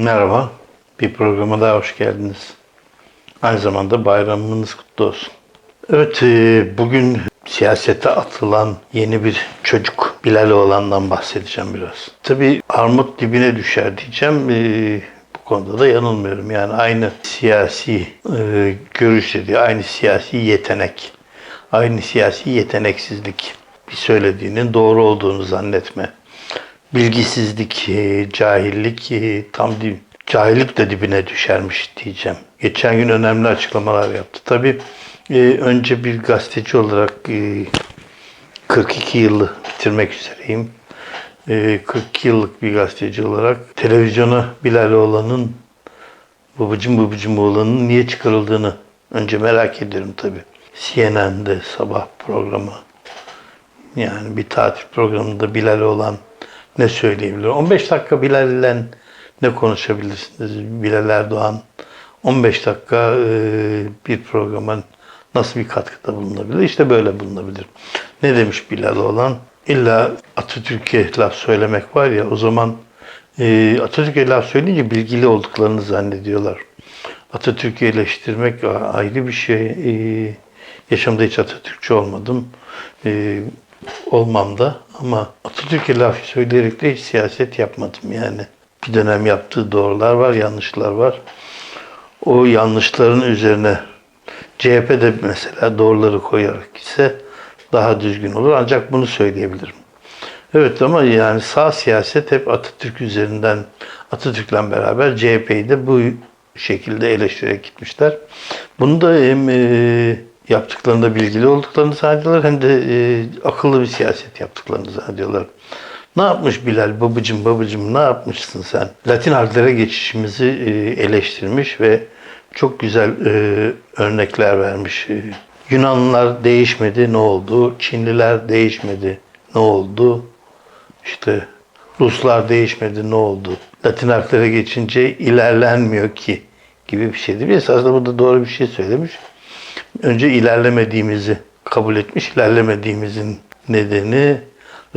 Merhaba, bir programa daha hoş geldiniz. Aynı zamanda bayramınız kutlu olsun. Evet, e, bugün siyasete atılan yeni bir çocuk Bilal Oğlan'dan bahsedeceğim biraz. Tabii armut dibine düşer diyeceğim. E, bu konuda da yanılmıyorum. Yani aynı siyasi e, görüş dediği, aynı siyasi yetenek, aynı siyasi yeteneksizlik bir söylediğinin doğru olduğunu zannetme bilgisizlik, e, cahillik e, tam değil. Cahillik de dibine düşermiş diyeceğim. Geçen gün önemli açıklamalar yaptı. Tabii e, önce bir gazeteci olarak e, 42 yılı bitirmek üzereyim. E, 42 yıllık bir gazeteci olarak televizyona Bilal Oğlan'ın babacım babacım oğlanın niye çıkarıldığını önce merak ediyorum tabii. CNN'de sabah programı yani bir tatil programında Bilal olan ne söyleyebilir? 15 dakika Bilal ile ne konuşabilirsiniz? Bilal Erdoğan 15 dakika e, bir programa nasıl bir katkıda bulunabilir? İşte böyle bulunabilir. Ne demiş Bilal olan? İlla Atatürk'e laf söylemek var ya o zaman e, Atatürk'e laf söyleyince bilgili olduklarını zannediyorlar. Atatürk'ü eleştirmek ayrı bir şey. E, yaşamda hiç Atatürkçü olmadım. E, olmam da ama Atatürk'e laf söyleyerek de hiç siyaset yapmadım yani. Bir dönem yaptığı doğrular var, yanlışlar var. O yanlışların üzerine CHP'de mesela doğruları koyarak ise daha düzgün olur. Ancak bunu söyleyebilirim. Evet ama yani sağ siyaset hep Atatürk üzerinden, Atatürk'le beraber CHP'yi de bu şekilde eleştirerek gitmişler. Bunu da hem e, yaptıklarında bilgili olduklarını zannediyorlar hem de e, akıllı bir siyaset yaptıklarını zannediyorlar. Ne yapmış Bilal babacım babacım ne yapmışsın sen? Latin harflere geçişimizi e, eleştirmiş ve çok güzel e, örnekler vermiş. E, Yunanlılar değişmedi ne oldu? Çinliler değişmedi ne oldu? İşte Ruslar değişmedi ne oldu? Latin harflere geçince ilerlenmiyor ki gibi bir şeydi. Esasında burada doğru bir şey söylemiş önce ilerlemediğimizi kabul etmiş. İlerlemediğimizin nedeni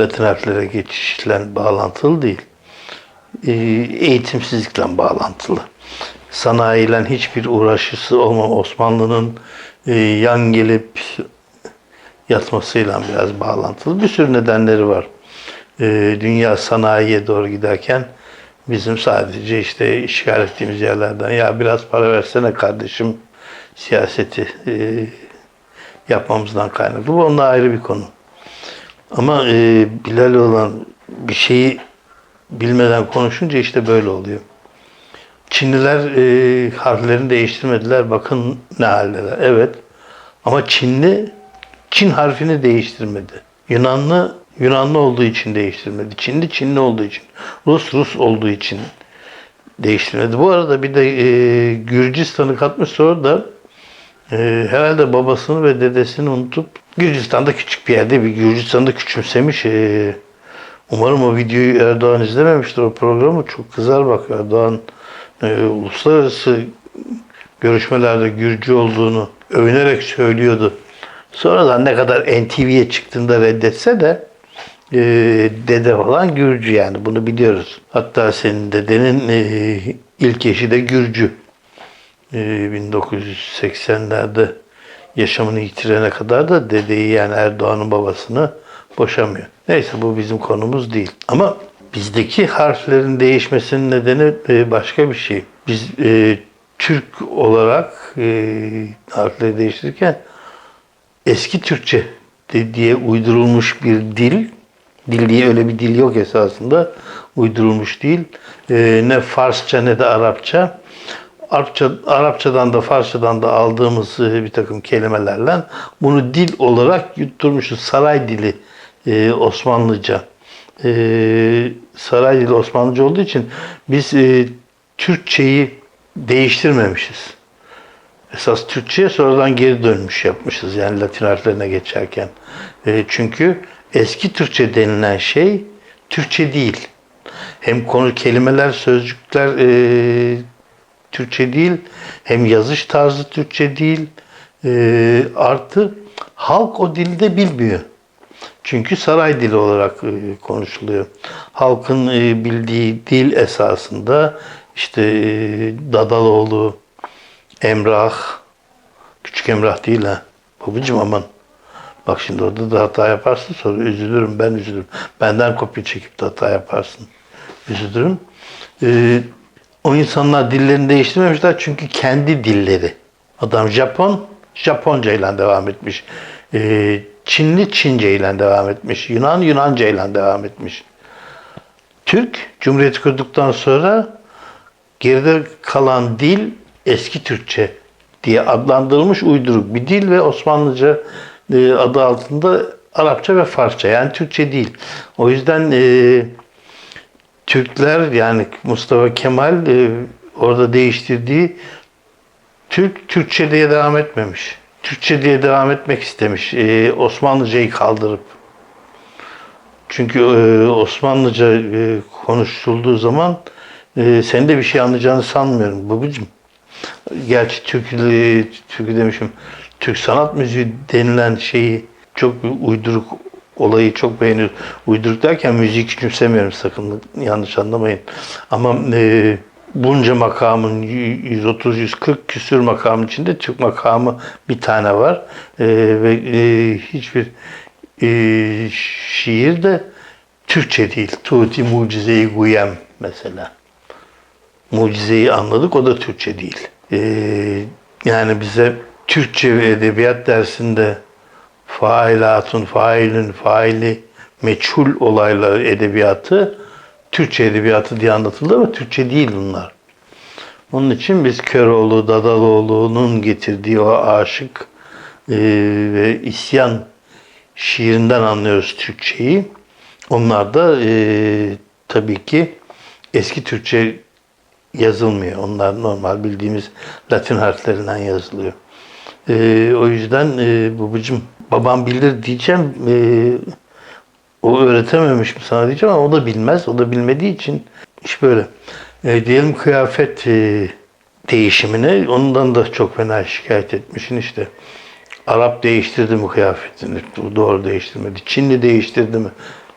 Latin harflere geçişle bağlantılı değil. Ee, Eğitimsizlikle bağlantılı. Sanayiyle hiçbir uğraşısı olmam Osmanlı'nın e, yan gelip yatmasıyla biraz bağlantılı. Bir sürü nedenleri var. Ee, dünya sanayiye doğru giderken bizim sadece işte işgal ettiğimiz yerlerden ya biraz para versene kardeşim siyaseti e, yapmamızdan kaynaklı. Bu onunla ayrı bir konu. Ama e, Bilal olan bir şeyi bilmeden konuşunca işte böyle oluyor. Çinliler e, harflerini değiştirmediler. Bakın ne haldeler. Evet. Ama Çinli Çin harfini değiştirmedi. Yunanlı Yunanlı olduğu için değiştirmedi. Çinli Çinli olduğu için. Rus Rus olduğu için değiştirmedi. Bu arada bir de e, Gürcistan'ı katmış sonra da e, herhalde babasını ve dedesini unutup Gürcistan'da küçük bir yerde bir Gürcistan'da küçümsemiş. E, umarım o videoyu Erdoğan izlememiştir o programı. Çok kızar bak Erdoğan e, uluslararası görüşmelerde Gürcü olduğunu övünerek söylüyordu. Sonradan ne kadar NTV'ye çıktığında reddetse de e, dede olan Gürcü yani bunu biliyoruz. Hatta senin dedenin e, ilk eşi de Gürcü. 1980'lerde Ee, yaşamını yitirene kadar da dedeyi yani Erdoğan'ın babasını boşamıyor. Neyse bu bizim konumuz değil. Ama bizdeki harflerin değişmesinin nedeni e, başka bir şey. Biz e, Türk olarak e, harfleri değiştirirken eski Türkçe diye uydurulmuş bir dil, dil diye öyle bir dil yok esasında, uydurulmuş değil. ne Farsça ne de Arapça Arapça, Arapçadan da Farsçadan da aldığımız e, bir takım kelimelerle bunu dil olarak yutturmuşuz. Saray dili e, Osmanlıca. E, saray dili Osmanlıca olduğu için biz e, Türkçeyi değiştirmemişiz. Esas Türkçe'ye sonradan geri dönmüş yapmışız yani Latin harflerine geçerken. E, çünkü eski Türkçe denilen şey Türkçe değil. Hem konu kelimeler, sözcükler e, Türkçe değil, hem yazış tarzı Türkçe değil, e, artı halk o dilde bilmiyor. Çünkü saray dili olarak e, konuşuluyor. Halkın e, bildiği dil esasında işte e, Dadaloğlu, Emrah, küçük Emrah değil ha. Babacım aman. Bak şimdi orada da hata yaparsın sonra üzülürüm ben üzülürüm. Benden kopya çekip de hata yaparsın. Üzülürüm. Ee, o insanlar dillerini değiştirmemişler çünkü kendi dilleri. Adam Japon, Japonca ile devam etmiş. Ee, Çinli Çince ile devam etmiş. Yunan Yunanca ile devam etmiş. Türk Cumhuriyeti kurduktan sonra geride kalan dil eski Türkçe diye adlandırılmış uyduruk bir dil ve Osmanlıca e, adı altında Arapça ve Farsça yani Türkçe değil. O yüzden e, Türkler yani Mustafa Kemal e, orada değiştirdiği Türk Türkçe diye devam etmemiş. Türkçe diye devam etmek istemiş. E, Osmanlıcayı kaldırıp. Çünkü e, Osmanlıca e, konuşulduğu zaman e, senin de bir şey anlayacağını sanmıyorum babacığım. Gerçi Türk, e, Türk demişim. Türk sanat müziği denilen şeyi çok uyduruk olayı çok beğeniyor. Uyduruk derken müziği küçümsemiyorum sakın yanlış anlamayın. Ama e, bunca makamın 130-140 küsür makamın içinde Türk makamı bir tane var. E, ve e, hiçbir e, şiir de Türkçe değil. Tuti Mucize-i Guyem mesela. Mucizeyi anladık o da Türkçe değil. E, yani bize Türkçe ve edebiyat dersinde failatun, failün, faili, meçhul olaylar edebiyatı Türkçe edebiyatı diye anlatıldı ama Türkçe değil bunlar. Onun için biz Köroğlu, Dadaloğlu'nun getirdiği o aşık e, ve isyan şiirinden anlıyoruz Türkçeyi. Onlar da e, tabii ki eski Türkçe yazılmıyor. Onlar normal bildiğimiz Latin harflerinden yazılıyor. E, o yüzden e, babacığım babam bilir diyeceğim. E, o öğretememiş mi sana diyeceğim ama o da bilmez. O da bilmediği için iş böyle. E, diyelim kıyafet e, değişimine ondan da çok fena şikayet etmişsin işte. Arap değiştirdi mi kıyafetini? Doğru değiştirmedi. Çinli değiştirdi mi?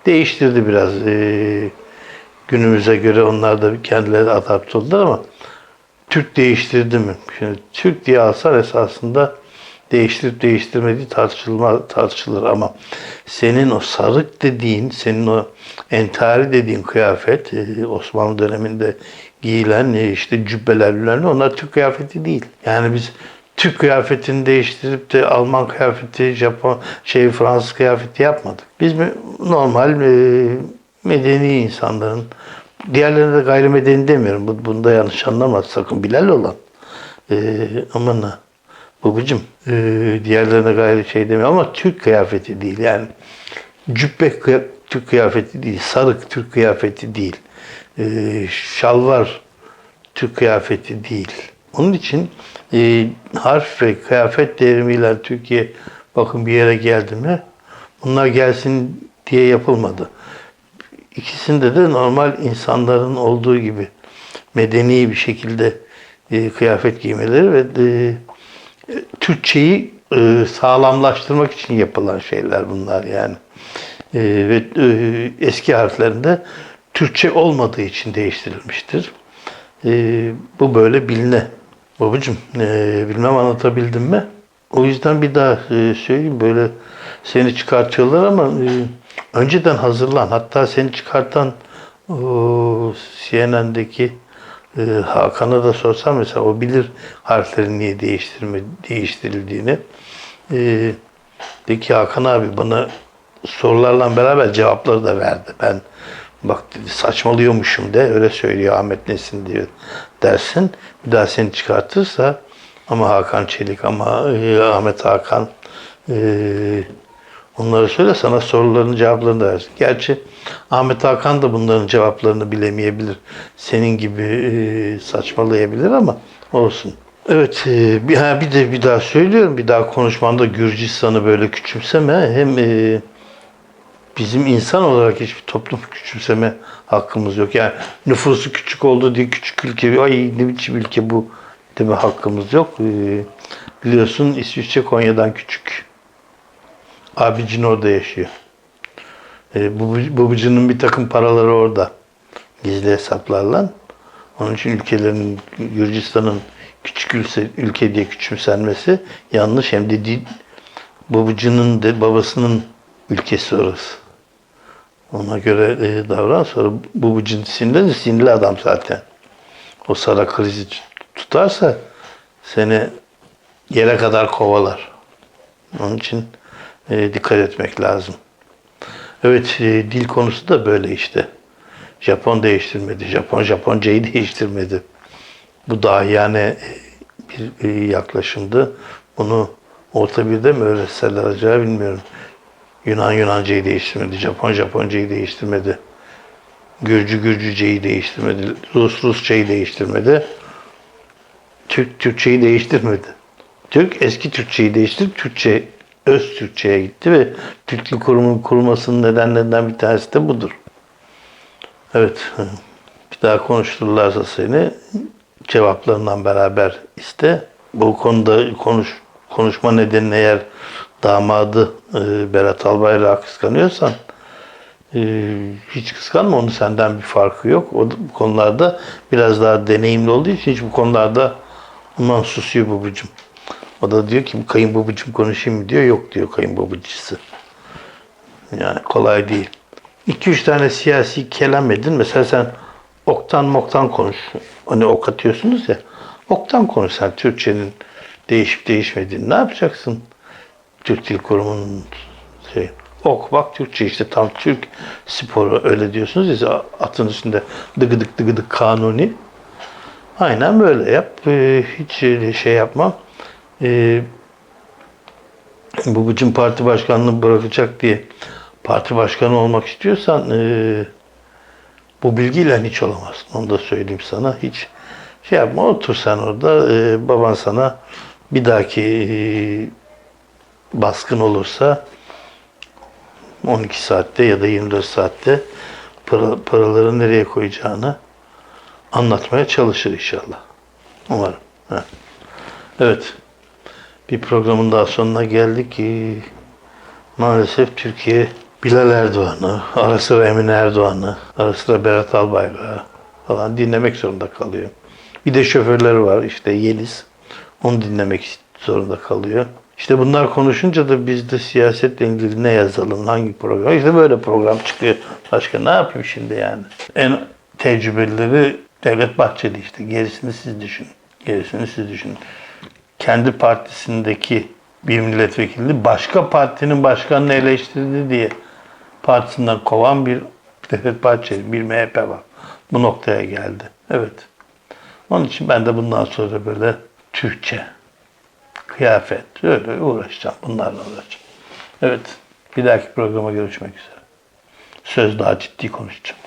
Değiştirdi biraz. E, günümüze göre onlar da kendileri adapte oldular ama Türk değiştirdi mi? Şimdi Türk diye alsan esasında değiştirip değiştirmediği tartışılma, tartışılır ama senin o sarık dediğin, senin o entari dediğin kıyafet e, Osmanlı döneminde giyilen e, işte cübbeler bilmem onlar Türk kıyafeti değil. Yani biz Türk kıyafetini değiştirip de Alman kıyafeti, Japon, şey Fransız kıyafeti yapmadık. Biz normal e, medeni insanların diğerlerine de gayrimedeni demiyorum. Bu- Bunda yanlış anlamaz sakın Bilal olan. E, aman. Babacım e, diğerlerine gayri şey demiyor ama Türk kıyafeti değil yani cübbe kıya- Türk kıyafeti değil, sarık Türk kıyafeti değil, e, şalvar Türk kıyafeti değil. Onun için e, harf ve kıyafet devrimiyle Türkiye bakın bir yere geldi mi bunlar gelsin diye yapılmadı. İkisinde de normal insanların olduğu gibi medeni bir şekilde e, kıyafet giymeleri ve e, Türkçeyi e, sağlamlaştırmak için yapılan şeyler bunlar yani. E, ve e, eski harflerinde Türkçe olmadığı için değiştirilmiştir. Bu böyle biline. Babacım bilmem anlatabildim mi? O yüzden bir daha söyleyeyim böyle seni çıkartıyorlar ama önceden hazırlan. Hatta seni çıkartan o CNN'deki e, Hakan'a da sorsam mesela o bilir harflerin niye değiştirme, değiştirildiğini. E, Hakan abi bana sorularla beraber cevapları da verdi. Ben bak dedi saçmalıyormuşum de öyle söylüyor Ahmet Nesin diyor dersin. Bir daha seni çıkartırsa ama Hakan Çelik ama e, Ahmet Hakan e, Onları söyle sana soruların cevaplarını da versin. Gerçi Ahmet Hakan da bunların cevaplarını bilemeyebilir. Senin gibi e, saçmalayabilir ama olsun. Evet e, bir, bir de bir daha söylüyorum. Bir daha konuşmanda Gürcistan'ı böyle küçümseme. Hem e, bizim insan olarak hiçbir toplum küçümseme hakkımız yok. Yani nüfusu küçük oldu diye küçük ülke, ay ne biçim ülke bu deme hakkımız yok. E, biliyorsun İsviçre Konya'dan küçük. Abicin orada yaşıyor. E, babacının bir takım paraları orada. Gizli hesaplarla. Onun için ülkelerin, Gürcistan'ın küçük ülke, ülke diye küçümsenmesi yanlış. Hem de değil, babacının de babasının ülkesi orası. Ona göre e, davran. Sonra babacın sinirli, sinirli adam zaten. O sara krizi tutarsa seni yere kadar kovalar. Onun için e, dikkat etmek lazım. Evet, e, dil konusu da böyle işte. Japon değiştirmedi. Japon Japoncayı değiştirmedi. Bu dahiyane bir e, yaklaşımdı. Bunu orta birde mi öğretseler acaba bilmiyorum. Yunan Yunancayı değiştirmedi. Japon Japoncayı değiştirmedi. Gürcü Gürcüceyi değiştirmedi. Rus Rusçayı değiştirmedi. Türk Türkçeyi değiştirmedi. Türk eski Türkçeyi değiştirip Türkçe öz Türkçe'ye gitti ve Türk Dil Kurumu'nun kurulmasının nedenlerinden bir tanesi de budur. Evet, bir daha konuştururlarsa seni cevaplarından beraber iste. Bu konuda konuş konuşma nedeni eğer damadı e, Berat Albayrak'ı kıskanıyorsan e, hiç kıskanma onun senden bir farkı yok. O bu konularda biraz daha deneyimli olduğu için hiç bu konularda ondan susuyor babacığım. O da diyor ki kayınbabacığım konuşayım mı diyor. Yok diyor kayınbabacısı. Yani kolay değil. 2-3 tane siyasi kelam edin. Mesela sen oktan moktan konuş. Hani ok atıyorsunuz ya. Oktan konuş sen Türkçenin değişip değişmediğini. Ne yapacaksın? Türk Dil Kurumu'nun şey. Ok bak Türkçe işte tam Türk sporu öyle diyorsunuz ya atın üstünde dıgıdık dıgıdık kanuni. Aynen böyle yap. Ee, hiç şey yapma. Ee, babacım parti başkanlığını bırakacak diye parti başkanı olmak istiyorsan e, bu bilgiyle hiç olamazsın. Onu da söyleyeyim sana. Hiç şey yapma. Otur sen orada. E, baban sana bir dahaki e, baskın olursa 12 saatte ya da 24 saatte para, paraları nereye koyacağını anlatmaya çalışır inşallah. Umarım. Ha. Evet. Bir programın daha sonuna geldik. Ee, Maalesef Türkiye Bilal Erdoğan'ı, ara sıra Emine Erdoğan'ı, ara sıra Berat Albayrak'ı falan dinlemek zorunda kalıyor. Bir de şoförleri var işte Yeliz. Onu dinlemek zorunda kalıyor. İşte bunlar konuşunca da biz de siyasetle ilgili ne yazalım, hangi program? İşte böyle program çıkıyor. Başka ne yapayım şimdi yani? En tecrübelileri Devlet Bahçeli işte. Gerisini siz düşünün. Gerisini siz düşünün. Kendi partisindeki bir milletvekili başka partinin başkanını eleştirdi diye partisinden kovan bir Devlet Bahçeli, bir MHP var. Bu noktaya geldi. Evet. Onun için ben de bundan sonra böyle Türkçe, kıyafet, öyle uğraşacağım. Bunlarla uğraşacağım. Evet. Bir dahaki programa görüşmek üzere. Söz daha ciddi konuşacağım.